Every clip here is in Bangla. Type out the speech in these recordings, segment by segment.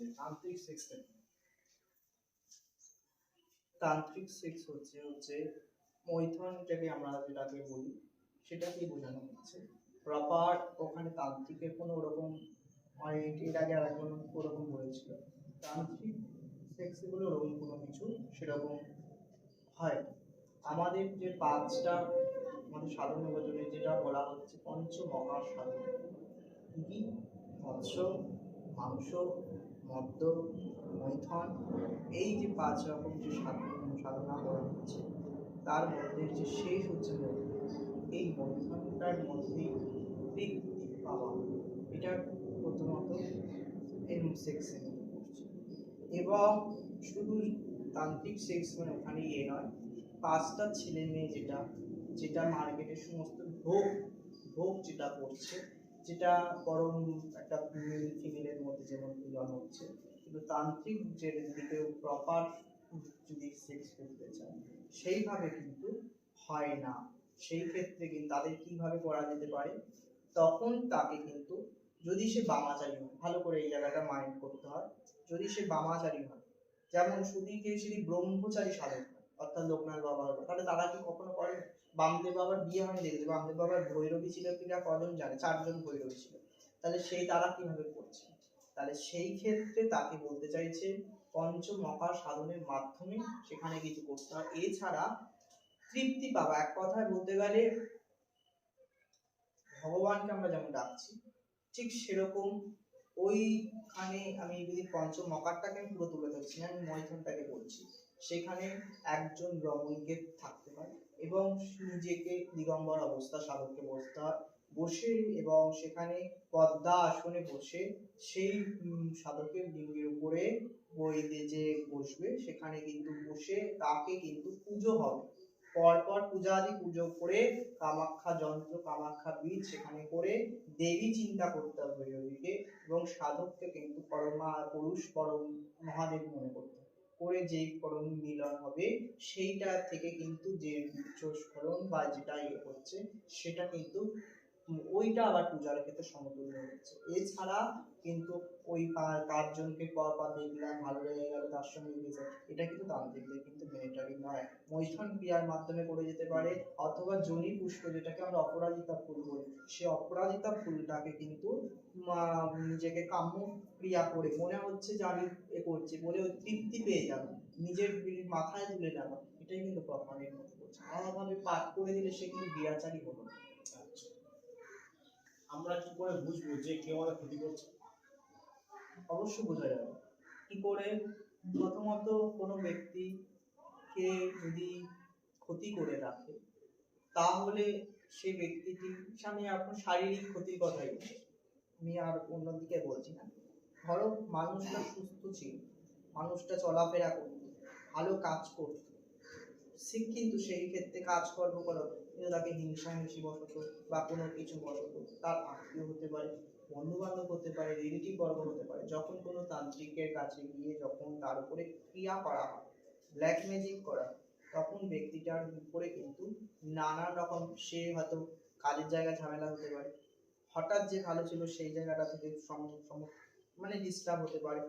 তান্ত্রিক তান্ত্রিক সেক্স হচ্ছে হচ্ছে আমরা যেটাকে বলি, সেটাকেই বোঝানো হচ্ছে। প্রপার ওখানে তান্ত্রিকের কোনো ওরকম মানে এর আগে আর ওরকম বলেছিল। তান্ত্রিক ওরকম কোনো কিছু সেরকম হয় আমাদের যে পাঁচটা আমাদের সাধারণ ভোজনে যেটা বলা হচ্ছে পঞ্চ মহা সাধন কি কি? মৎস্য, মাংস মদ্য, মৈথন, এই যে পাঁচ রকম যে সাধন করা হচ্ছে, তার মধ্যে যে শেষ হচ্ছে এই মৈথনটার মধ্যেই তৃপ্তি পাওয়া, এটা প্রথমত সেক্সের মধ্যে এবং শুধু তান্ত্রিক সেক্স মানে ওখানে ইয়ে নয়, পাঁচটা ছেলে মেয়ে যেটা যেটা মার্কেটের সমস্ত ভোগ ভোগ যেটা করছে যেটা পরম একটা মেল ফিমেলের মধ্যে যেমন মিলন হচ্ছে, কিন্তু তান্ত্রিক যে দিকে প্রপার যদি সেক্স করতে চায়, সেইভাবে কিন্তু হয় না। সেই ক্ষেত্রে কিন্তু তাদের কীভাবে করা যেতে পারে? তখন তাকে কিন্তু যদি সে বামাচারী হয়, ভালো করে এই জায়গাটা মাইন্ড করতে হয়, যদি সে বামাচারী হয়, যেমন সুদীকে যদি ব্রহ্মচারী সাধক অর্থাৎ লোকনাথ বাবা হলো তাহলে তারা কি কখনো করে বামদেব বাবার বিয়ে হয়নি দেখেছে। বামদেব বাবার ভৈরবী ছিল কিনা কজন জানে? চারজন ভৈরবী ছিল। তাহলে সেই তারা কীভাবে করছে? তাহলে সেই ক্ষেত্রে তাকে বলতে চাইছে পঞ্চ মহা সাধনের মাধ্যমে সেখানে কিছু করতে হয়। এছাড়া তৃপ্তি পাওয়া এক কথায় বলতে গেলে ভগবানকে আমরা যেমন ডাকছি, ঠিক সেরকম ওইখানে আমি যদি পঞ্চ মকারটাকে আমি পুরো তুলে ধরছি, আমি মৈথনটাকে বলছি। সেখানে একজন রমণীকে থাকতে হয় এবং নিজেকে দিগম্বর অবস্থা সাধককে হয় বসে এবং সেখানে পদ্মা আসনে বসে সেই সাধকের লিঙ্গের উপরে বইতে যে বসবে সেখানে কিন্তু বসে তাকে কিন্তু পুজো হবে পরপর পূজাদি পুজো করে কামাখ্যা যন্ত্র, কামাখ্যা বীজ সেখানে করে দেবী চিন্তা করতে হবে ভৈরবীকে এবং সাধককে কিন্তু পরমা পুরুষ, পরম মহাদেব মনে করতে। করে যে ফলন মিলন হবে, সেইটা থেকে কিন্তু যে উচ্চস্ফলন বা যেটা ইয়ে হচ্ছে, সেটা কিন্তু ওইটা আবার পূজার ক্ষেত্রে সমতুল্য হচ্ছে। এছাড়া কিন্তু ওই পা- পাঁচজনকে পর পর দেখলাম, ভালো লেগে গেল, তার সঙ্গে গেছে। এটা কিন্তু তান্ত্রিকদের কিন্তু মেনেটারি নয়। মৈথন ক্রিয়ার মাধ্যমে করে যেতে পারে, অথবা জনি পুষ্প যেটাকে আমরা অপরাজিতা ফুল বলি, সে অপরাজিতা ফুলটাকে কিন্তু নিজেকে কাম্য ক্রিয়া করে, মনে হচ্ছে যে আমি এ করছি বলে তৃপ্তি পেয়ে যাবে। নিজের মাথায় তুলে নেওয়া, এটাই কিন্তু প্রমাণের মধ্যে করছে। আলাদাভাবে পাঠ করে দিলে সে কিন্তু বিরাচারই হলো না। আমরা কি করে বুঝব যে কেউ আমাদের ক্ষতি করছে? অবশ্যই বোঝা যাবে। কি করে? প্রথমত কোনো ব্যক্তিকে যদি ক্ষতি করে রাখে, তাহলে সে ব্যক্তিটি সামনে আপনার শারীরিক ক্ষতির কথাই বলছি। আমি আর অন্যদিকে বলছি না। ধরো, মানুষটা সুস্থ ছিল, মানুষটা চলাফেরা করত, ভালো কাজ করত। সে কিন্তু সেই ক্ষেত্রে কাজকর্ম করো কিন্তু তাকে হিংসা হিংসি বসত বা কোনো কিছু বসত, তার আত্মীয় হতে পারে বন্ধু বান্ধব হতে পারে রিলেটিভ বর্গ হতে পারে, যখন কোনো তান্ত্রিকের কাছে গিয়ে যখন তার উপরে ক্রিয়া করা হয় ব্ল্যাক ম্যাজিক করা তখন ব্যক্তিটার উপরে কিন্তু নানান রকম, সে হয়তো কাজের জায়গায় ঝামেলা হতে পারে, হঠাৎ যে ভালো ছিল সেই জায়গাটা থেকে মানে ডিস্টার্ব হতে পারে,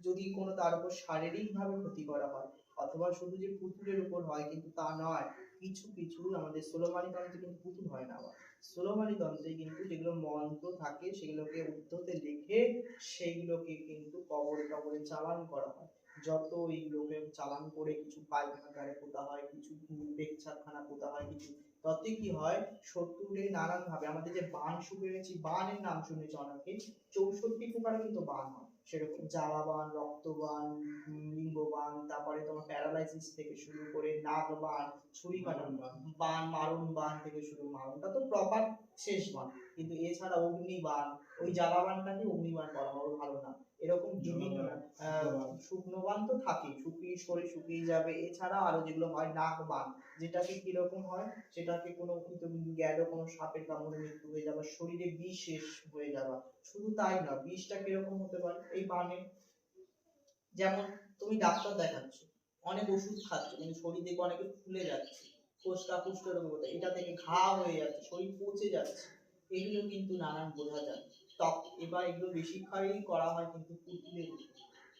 যদি কোনো তার উপর শারীরিকভাবে ক্ষতি করা হয় অথবা শুধু যে পুতুলের উপর হয় কিন্তু তা নয়, কিছু কিছু আমাদের সোলোমানি তন্ত্রে কিন্তু পুতুল হয় না আবার। সোলোমানি তন্ত্রে কিন্তু যেগুলো মন্ত্র থাকে, সেগুলোকে উদ্ধতে লিখে, সেইগুলোকে কিন্তু কবর টবরে চালান করা হয়। যত এই এইগুলোকে চালান করে কিছু পায়খানা গাড়ে পোতা হয়, কিছু পেচ্ছাপখানা পোতা হয়, কিছু তাতে কি হয়? শত্রুরে নানান ভাবে আমাদের যে বান শুনেছি বানের নাম শুনেছি অনেকে? চৌষট্টি প্রকার কিন্তু বান হয়। সেরকম জ্বালা বান রক্তবান লিঙ্গবান তারপরে তোমার প্যারালাইসিস থেকে শুরু করে নাক বান ছুরি কাটা বান। মারণ বান থেকে শুরু মারণটা তো প্রপার শেষ বান। কিন্তু এছাড়া অগ্নিবান ওই জ্বালাবানটাকে অগ্নিবান বলা হয় ভালো না। এরকম বিভিন্ন শুকনো বান। তো থাকেই। শুকিয়ে শরীর শুকিয়ে যাবে। এছাড়া আরও যেগুলো হয় নাক বান। যেটাকে কীরকম হয়, সেটাকে কোনো কিন্তু গেল কোনো সাপের কামড়ে মৃত্যু হয়ে যাওয়া, শরীরে বিষ শেষ হয়ে যাওয়া, শুধু তাই না, বিষটা কীরকম হতে পারে এই বানে যেমন তুমি ডাক্তার দেখাচ্ছ, অনেক ওষুধ খাচ্ছ, কিন্তু শরীর দেখে অনেকে ফুলে যাচ্ছে, কোষ্টা কুষ্ঠ রোগ এটা থেকে ঘা হয়ে যাচ্ছে, শরীর পচে যাচ্ছে, এগুলো কিন্তু নানান বোঝা যায় ত্বক এবার এগুলো বেশি বেশিরভাগই করা হয় কিন্তু পুতুলের।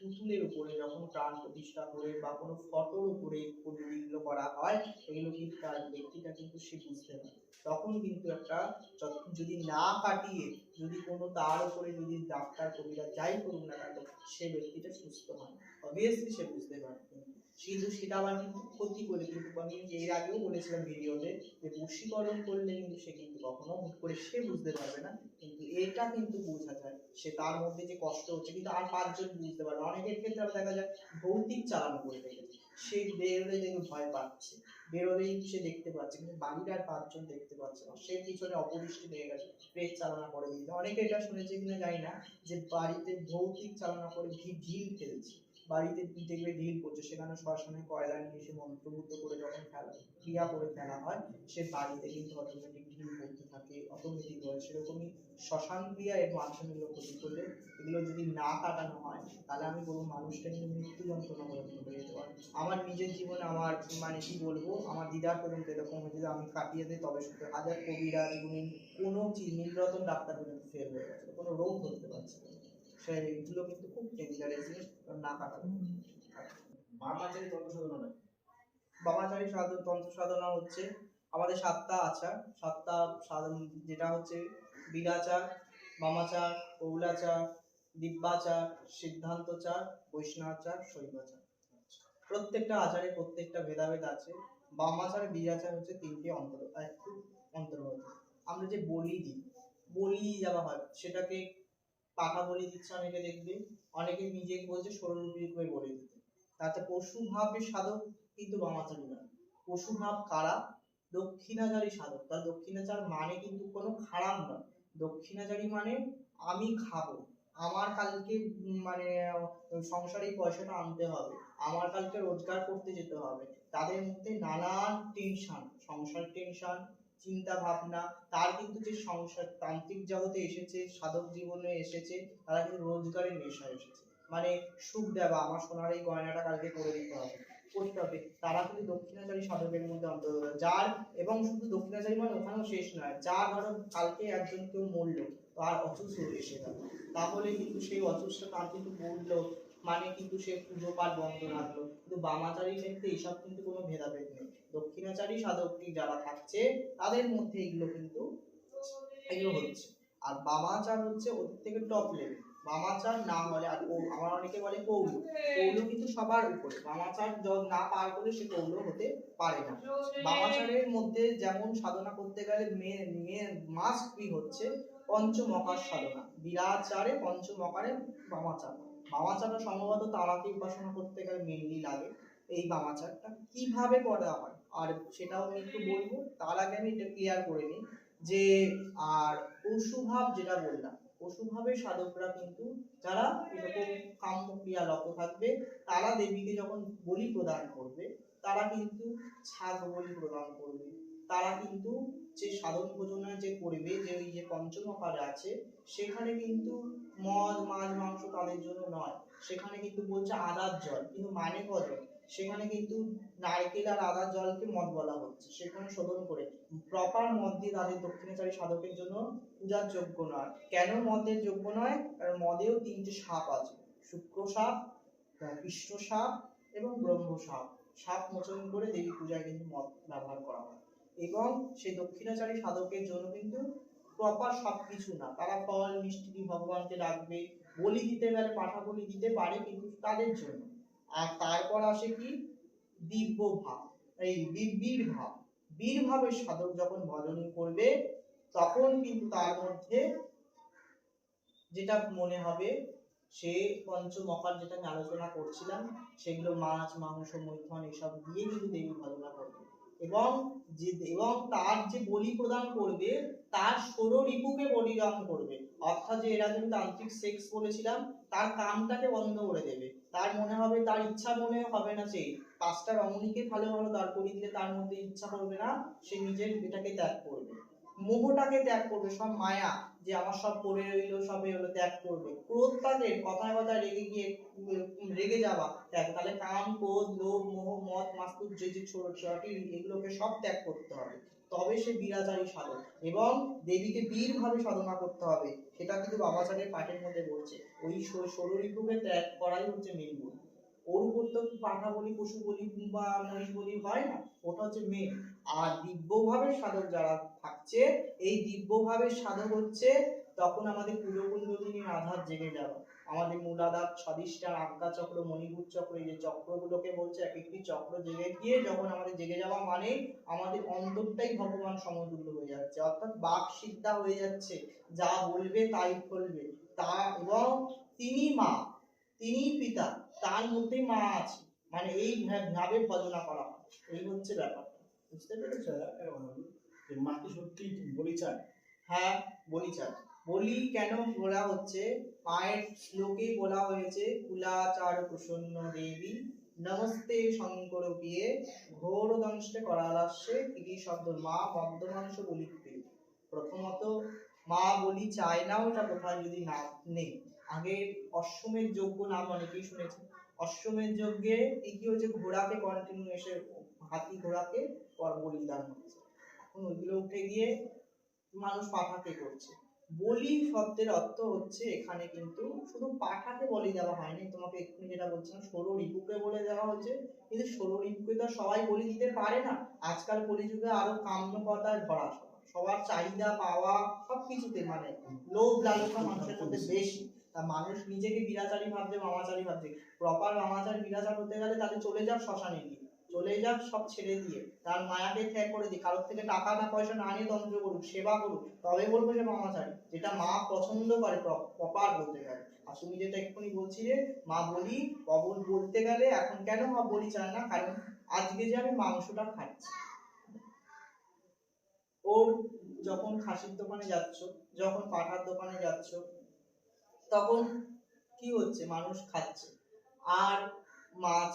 পুতুলের উপরে যখন প্রাণ প্রতিষ্ঠা করে বা কোনো ফটোর উপরে কোনো করা হয় এগুলো কিন্তু তার ব্যক্তিটা কিন্তু সে বুঝতে পারে। তখন কিন্তু একটা যদি না কাটিয়ে, যদি কোনো তার উপরে যদি ডাক্তার কবিরা যাই করুক না কেন, সে ব্যক্তিটা সুস্থ হয়। অবভিয়াসলি সে বুঝতে পারবে। কিন্তু সেটা আবার কিন্তু ক্ষতি করে কিন্তু আমি এর আগেও বলেছিলাম ভিডিওতে যে বশীকরণ করলে কিন্তু সে কিন্তু কখনো হুট করে সে বুঝতে পারবে না। কিন্তু এটা কিন্তু বোঝা যায়, সে তার মধ্যে যে কষ্ট হচ্ছে কিন্তু আর পাঁচজন বুঝতে পারবে। অনেকের ক্ষেত্রে আবার দেখা যায় ভৌতিক চালানো করে রেখেছে সে বেরোলে দেখে ভয় পাচ্ছে। বেরোলেই সে দেখতে পাচ্ছে, কিন্তু বাড়ির আর পাঁচজন দেখতে পাচ্ছে না। সে পিছনে অপদৃষ্টি হয়ে গেছে প্রেস চালনা করে দিয়েছে। অনেকে এটা শুনেছে কিনা জানি না যে বাড়িতে ভৌতিক চালনা করে ঢিল ফেলছে। বাড়িতে দেখবে ঢিল পড়ছে? সেখানে শ্মশানে কয়লা নিয়ে এসে মন্ত্রমুগ্ধ করে যখন ফেলা ক্রিয়া করে ফেলা হয়, সে বাড়িতে কিন্তু অটোমেটিক ঢিল পড়তে থাকে অটোমেটিক হয় সেরকমই শ্মশান ক্রিয়া এবং আচরণগুলো ক্ষতি করলে এগুলো যদি না কাটানো হয়, তাহলে আমি বলব মানুষটা কিন্তু মৃত্যু যন্ত্রণা পর্যন্ত হয়ে যেতে পারে আমার নিজের জীবনে আমার মানে কি বলব, আমার দিদার পর্যন্ত এরকম হয়েছে যে আমি কাটিয়ে দিই তবে শুধু হাজার কবিরাজ, গুণী, কোনো নীলরতন ডাক্তার পর্যন্ত ফেল হয়ে গেছে। কোনো রোগ ধরতে পারছে না। সেইগুলো কিন্তু খুব ডেঞ্জারাস জিনিস না কাটানো বামাচারী তন্ত্র সাধনা নয়। বামাচারী সাধন তন্ত্র সাধনা হচ্ছে আমাদের সাতটা আচার। সাতটা সাধন যেটা হচ্ছে বিরাচার বামাচার কৌলাচার দিব্যাচার সিদ্ধান্তচার বৈষ্ণাচার শৈবাচার। প্রত্যেকটা আচারে প্রত্যেকটা ভেদাভেদ আছে। বামাচার বিরাচার হচ্ছে তিনটি অন্তর একটু অন্তর্গত আমরা যে বলি দিই বলি যাওয়া হয় সেটাকে পাকা বলি দিচ্ছে অনেকে দেখবে। অনেকে নিজে বলছে সরলরূপী করে বলে দিতে। তাতে পশু ভাবের সাধক, কিন্তু বামাচারী না পশু ভাব কারা? দক্ষিণাচারী সাধক। তার দক্ষিণাচার মানে কিন্তু কোনো খারাপ নয়। দক্ষিণাচারী মানে আমি খাব। আমার কালকে মানে সংসারে পয়সাটা আনতে হবে। আমার কালকে রোজগার করতে যেতে হবে। তাদের মধ্যে নানান টেনশন সংসার টেনশন চিন্তা ভাবনা তার কিন্তু যে সংসার, তান্ত্রিক জগতে এসেছে, সাধক জীবনে এসেছে, তারা কিন্তু রোজগারের নেশা এসেছে। মানে সুখ দেওয়া, আমার সোনার এই গয়নাটা কালকে করে দিতে হবে। করতে হবে। তারা কিন্তু দক্ষিণাচারী সাধকের মধ্যে অন্তর্গত। যার এবং শুধু দক্ষিণাচারী মানে ওখানেও শেষ নয়, যার ধরো কালকে একজন কেউ মরলো, তার অসুস্থ এসে গেল। তাহলে কিন্তু সেই অসুস্থ তার কিন্তু মরলো মানে কিন্তু সে পুজো পাঠ বন্ধ রাখল। কিন্তু বামাচারীর ক্ষেত্রে এইসব কিন্তু কোনো ভেদাভেদ নেই। দক্ষিণাচারী সাধকটি যারা থাকছে, তাদের মধ্যে এগুলো কিন্তু এগুলো হচ্ছে। আর বামাচার হচ্ছে ওর থেকে টপ লেভেল বামাচার না হলে আর কৌ- আমার অনেকে বলে কৌল। কৌল কিন্তু সবার উপরে। বামাচার না পার করলে সে কৌল হতে পারে না। বামাচারের মধ্যে যেমন সাধনা করতে গেলে মেয়ে মাস্ট বি হচ্ছে? পঞ্চমকার সাধনা। বিরাচারে, পঞ্চমকারে বামাচার। বামাচারটা সম্ভবত তারাকে উপাসনা করতে গেলে মেনলি লাগে। এই বামাচারটা কীভাবে করা হয়? আর সেটাও আমি একটু বলব। তার আগে আমি এটা ক্লিয়ার করে নিই যে, আর পশুভাব যেটা বললাম পশুভাবের সাধকরা কিন্তু যারা এরকম কাম্য ক্রিয়া লত থাকবে, তারা দেবীকে যখন বলি প্রদান করবে, তারা কিন্তু ছাগ বলি প্রদান করবে। তারা কিন্তু যে সাধন ভোজনা যে করবে যে ওই যে পঞ্চমকারে আছে, সেখানে কিন্তু মদ, মাছ, মাংস তাদের জন্য নয়। সেখানে কিন্তু বলছে আদার জল, কিন্তু মানে কত? সেখানে কিন্তু নারকেল আর আদার জলকে মদ বলা হচ্ছে। সেখানে শোধন করে প্রপার মদ দিয়ে তাদের দক্ষিণাচারী সাধকের জন্য পূজার যোগ্য নয়। কেন মদের যোগ্য নয়? কারণ মদেও তিনটে সাপ আছে, শুক্র সাপ কৃষ্ণ সাপ এবং ব্রহ্ম সাপ। সাপ মোচন করে দেবী পূজায় কিন্তু মদ ব্যবহার করা হয়। এবং সেই দক্ষিণাচারী সাধকের জন্য কিন্তু প্রপার সব কিছু না। তারা ফল, মিষ্টি ভগবানকে ডাকবে, বলি দিতে গেলে পাঠা বলি দিতে পারে কিন্তু তাদের জন্য। আর তারপর আসে কি? দিব্য ভাব। এই বীর ভাব। বীর ভাবের সাধক যখন ভজনী করবে, তখন কিন্তু তার মধ্যে যেটা মনে হবে, সে পঞ্চমকার যেটা আমি আলোচনা করছিলাম, সেগুলো মাছ, মাংস, মৈথন, এসব দিয়ে কিন্তু দেবী ভজনা করবে। এবং যে, এবং তার যে বলি প্রদান করবে, তার ষোল রিপুকে বলিদান করবে। অর্থাৎ যে এরা কিন্তু তান্ত্রিক সেক্স বলেছিলাম, তার কামটাকে বন্ধ করে দেবে। তার মনে হবে, তার ইচ্ছা মনে হবে না সেই পাঁচটা রমণীকে ভালো ভালো দাঁড় করিয়ে দিলে তার মধ্যে ইচ্ছা করবে না, সে নিজের এটাকে ত্যাগ করবে। মোহটাকে ত্যাগ করবে, সব মায়া যে আমার সব পড়ে রইল, সবে হলো, ত্যাগ করবে। ক্রোধ তাদের, কথায় কথায় রেগে গিয়ে রেগে যাওয়া। ত্যাগ তাহলে কাম, ক্রোধ, লোভ, মোহ, মদ, মাস্তুর যে যে ছোট ছোটি এগুলোকে সব ত্যাগ করতে হবে। তবে সে বীরাচারী সাধক এবং দেবীকে বীরভাবে সাধনা করতে হবে। সেটা কিন্তু বাবা বাবাচারের পাঠের মধ্যে বলছে। ওই ষোলরিপুকে ত্যাগ করাই হচ্ছে মেন গুণ। ওর উপর পাঠা বলি, পশু বলি বা মহিষ বলি, হয় না? ওটা হচ্ছে মেন আর দিব্যভাবে সাধক যারা থাকছে, এই দিব্যভাবে সাধক হচ্ছে তখন আমাদের কুলকুণ্ডলিনীর আধার জেগে যাবে আমাদের মূলাধার স্বাদিষ্ঠান আজ্ঞা চক্র মণিপুর চক্র এই যে চক্রগুলোকে বলছে, এক একটি চক্র জেগে গিয়ে যখন আমাদের জেগে যাওয়া মানে আমাদের অন্তরটাই ভগবান সমতুল্য হয়ে যাচ্ছে। অর্থাৎ বাক সিদ্ধা হয়ে যাচ্ছে। যা বলবে তাই ফলবে। তা এবং তিনি মা, তিনি পিতা তার মধ্যেই মা আছে। মানে এই ভাবে ভজনা করা হয়। এই হচ্ছে ব্যাপারটা বুঝতে পেরেছ? বলি, যে মাকে সত্যি বলি চায় হ্যাঁ। বলি চাই বলি কেন বলা হচ্ছে? পায়ের শ্লোকে বলা হয়েছে কুলাচার প্রসন্ন দেবী নমস্তে শঙ্কর গিয়ে ঘোর দংশে করালাস্যে কিরি শব্দ মা মদ্যমাংস বলিতে। প্রথমত মা বলি চায় না ওটা কোথায় যদি না নেই। আগে অশ্বমেধ যজ্ঞ নাম অনেকেই শুনেছে অশ্বমেধ যজ্ঞে কি হচ্ছে ঘোড়াকে কন্টিনিউ এসে হাতি ঘোড়াকে পর বলিদান হচ্ছে এখন ওইগুলো উঠে গিয়ে মানুষ পাঠাকে করছে। বলি শব্দের অর্থ হচ্ছে এখানে কিন্তু শুধু পাঠাকে বলি দেওয়া হয়নি, তোমাকে এক্ষুনি যেটা বলছিলাম, ষোলো রিপুকে বলে দেওয়া হচ্ছে। কিন্তু ষোলো রিপুকে তো সবাই বলি দিতে পারে না। আজকাল কলিযুগে আরও কাম্যকতায় ভরা সবার চাহিদা, পাওয়া সবকিছুতে মানে লোভ লালসা মানুষের মধ্যে বেশি। তা মানুষ নিজেকে বিরাচারী ভাবছে, মামাচারী ভাবছে। প্রপার মামাচার বিরাচার হতে গেলে তাহলে চলে যাক শ্মশানে গিয়ে। চলে যাক সব ছেড়ে দিয়ে। তার মায়াকে ত্যাগ করে দিয়ে। কারোর থেকে টাকা না পয়সা না নিয়ে তন্ত্র করুক, সেবা করুক, তবে বলব যে মামাচারী। যেটা মা পছন্দ করে প্রপার বলতে গেলে। আর তুমি যেটা এক্ষুনি বলছি বলছিলে মা বলি কবল বলতে গেলে এখন কেন মা বলি চায় না? কারণ আজকে যে আমি মাংসটা খাচ্ছি। ওর যখন খাসির দোকানে যাচ্ছ, যখন পাঠার দোকানে যাচ্ছ তখন কি হচ্ছে? মানুষ খাচ্ছে। আর মাছ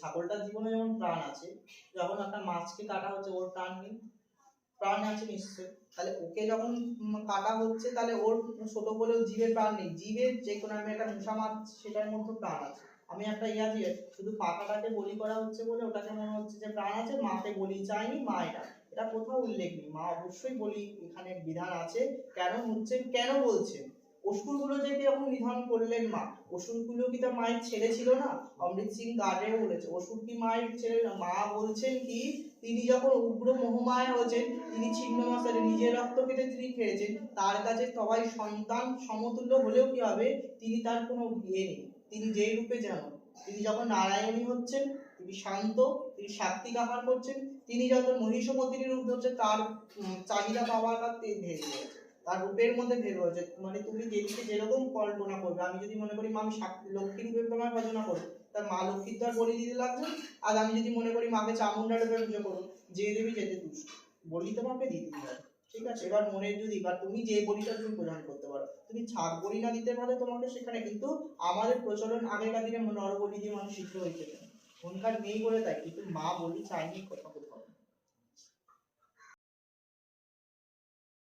ছাগলটার জীবনে যেমন প্রাণ আছে, যখন একটা মাছকে কাটা হচ্ছে, ওর প্রাণ নেই। প্রাণ আছে নিশ্চয় তাহলে ওকে যখন কাটা হচ্ছে, তাহলে ওর ছোট বলেও জীবের প্রাণ নেই। জীবের যে কোনো আমি একটা মশা মাছ, সেটার মধ্যে প্রাণ আছে। আমি একটা ইয়া দিয়ে, শুধু পাকাটাকে বলি করা হচ্ছে বলে ওটাকে মনে হচ্ছে যে প্রাণ আছে, মাকে বলি চাইনি, মা এটা। এটা কোথাও উল্লেখ নেই। মা অবশ্যই বলি, এখানে বিধান আছে। কেন হচ্ছে কেন বলছেন? অসুরগুলো যে কীরকম নিধন করলেন মা অসুরগুলো কি তার মায়ের ছেলে ছিল না? অমৃত সিং গার্ডেও বলেছে অসুর কি মায়ের ছেলে মা বলছেন কি, তিনি যখন উগ্র মোহমায় হয়েছেন, তিনি ছিন্ন মাসের নিজের রক্ত কেটে তিনি খেয়েছেন, তার কাছে সবাই সন্তান সমতুল্য হলেও কি হবে? তিনি তার কোনো ইয়ে নেই। তিনি যেই রূপে যেন। তিনি যখন নারায়ণী হচ্ছেন, তিনি শান্ত, তিনি শাক্তি আহার করছেন, তিনি যত মহিষমতির রূপ ধরছে তার চাহিদা পাওয়ার কাছে ভেঙে তার রূপের মধ্যে ভেদ হয়েছে মানে তুমি যেদিকে যেরকম কল্পনা করবে, আমি যদি মনে করি মা, আমি লক্ষ্মী রূপে তোমার ভজনা করব তার মা লক্ষ্মীর তো আর বলি দিতে লাগবে। আর আমি যদি মনে করি মাকে চামুন্ডা রূপে পুজো করব, যে দেবী যেতে দুষ্ট। বলি তোমাকে দিতে হবে। ঠিক আছে? এবার মনের যদি, এবার তুমি যে বলিটা তুমি প্রদান করতে পারো, তুমি ছাগ বলি না দিতে পারলে তোমাকে সেখানে, কিন্তু আমাদের প্রচলন আগেকার দিনে নর বলি দিয়ে মানুষ শিক্ষিত হয়েছে এখনকার নেই বলে তাই, কিন্তু মা বলি চাইনি কথা